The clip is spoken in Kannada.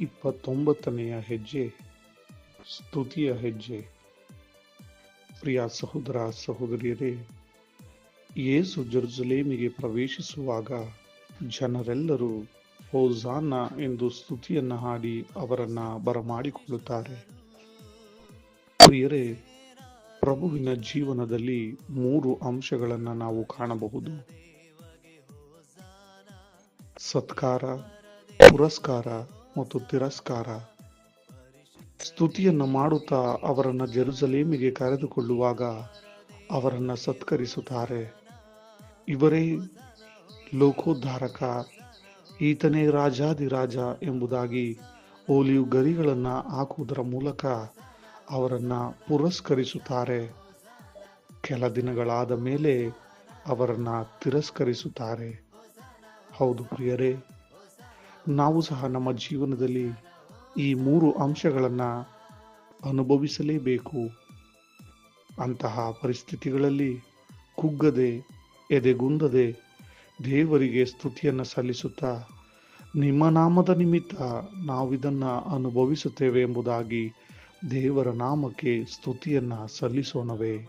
ಇಪ್ಪತ್ತೊಂಬತ್ತನೆಯ ಹೆಜ್ಜೆ, ಸ್ತುತಿಯ ಹೆಜ್ಜೆ. ಪ್ರಿಯ ಸಹೋದರ ಸಹೋದರಿಯರೇ, ಯೇಸು ಜೆರುಸಲೇಮಿಗೆ ಪ್ರವೇಶಿಸುವಾಗ ಜನರೆಲ್ಲರೂ ಹೋಜಾನ ಎಂದು ಸ್ತುತಿಯನ್ನು ಹಾಡಿ ಅವರನ್ನ ಬರಮಾಡಿಕೊಳ್ಳುತ್ತಾರೆ. ಪ್ರಿಯರೇ, ಪ್ರಭುವಿನ ಜೀವನದಲ್ಲಿ ಮೂರು ಅಂಶಗಳನ್ನು ನಾವು ಕಾಣಬಹುದು. ಸತ್ಕಾರ, ಪುರಸ್ಕಾರ ಮತ್ತು ತಿರಸ್ಕಾರ. ಸ್ತುತಿಯನ್ನು ಮಾಡುತ್ತಾ ಅವರನ್ನು ಜೆರುಸಲೇಮಿಗೆ ಕರೆದುಕೊಳ್ಳುವಾಗ ಅವರನ್ನು ಸತ್ಕರಿಸುತ್ತಾರೆ. ಇವರೇ ಲೋಕೋದ್ಧಾರಕ, ಈತನೇ ರಾಜಾದಿರಾಜ ಎಂಬುದಾಗಿ ಓಲಿಯು ಗರಿಗಳನ್ನು ಹಾಕುವುದರ ಮೂಲಕ ಅವರನ್ನು ಪುರಸ್ಕರಿಸುತ್ತಾರೆ. ಕೆಲ ದಿನಗಳಾದ ಮೇಲೆ ಅವರನ್ನು ತಿರಸ್ಕರಿಸುತ್ತಾರೆ. ಹೌದು ಪ್ರಿಯರೇ ನಾವು ಸಹ ನಮ್ಮ ಜೀವನದಲ್ಲಿ ಈ ಮೂರು ಅಂಶಗಳನ್ನು ಅನುಭವಿಸಲೇಬೇಕು. ಅಂತಹ ಪರಿಸ್ಥಿತಿಗಳಲ್ಲಿ ಕುಗ್ಗದೆ, ಎದೆಗುಂದದೆ ದೇವರಿಗೆ ಸ್ತುತಿಯನ್ನು ಸಲ್ಲಿಸುತ್ತಾ ನಿಮ್ಮ ನಾಮದ ನಿಮಿತ್ತ ನಾವಿದನ್ನು ಅನುಭವಿಸುತ್ತೇವೆ ಎಂಬುದಾಗಿ ದೇವರ ನಾಮಕ್ಕೆ ಸ್ತುತಿಯನ್ನ ಸಲ್ಲಿಸೋಣವೇ.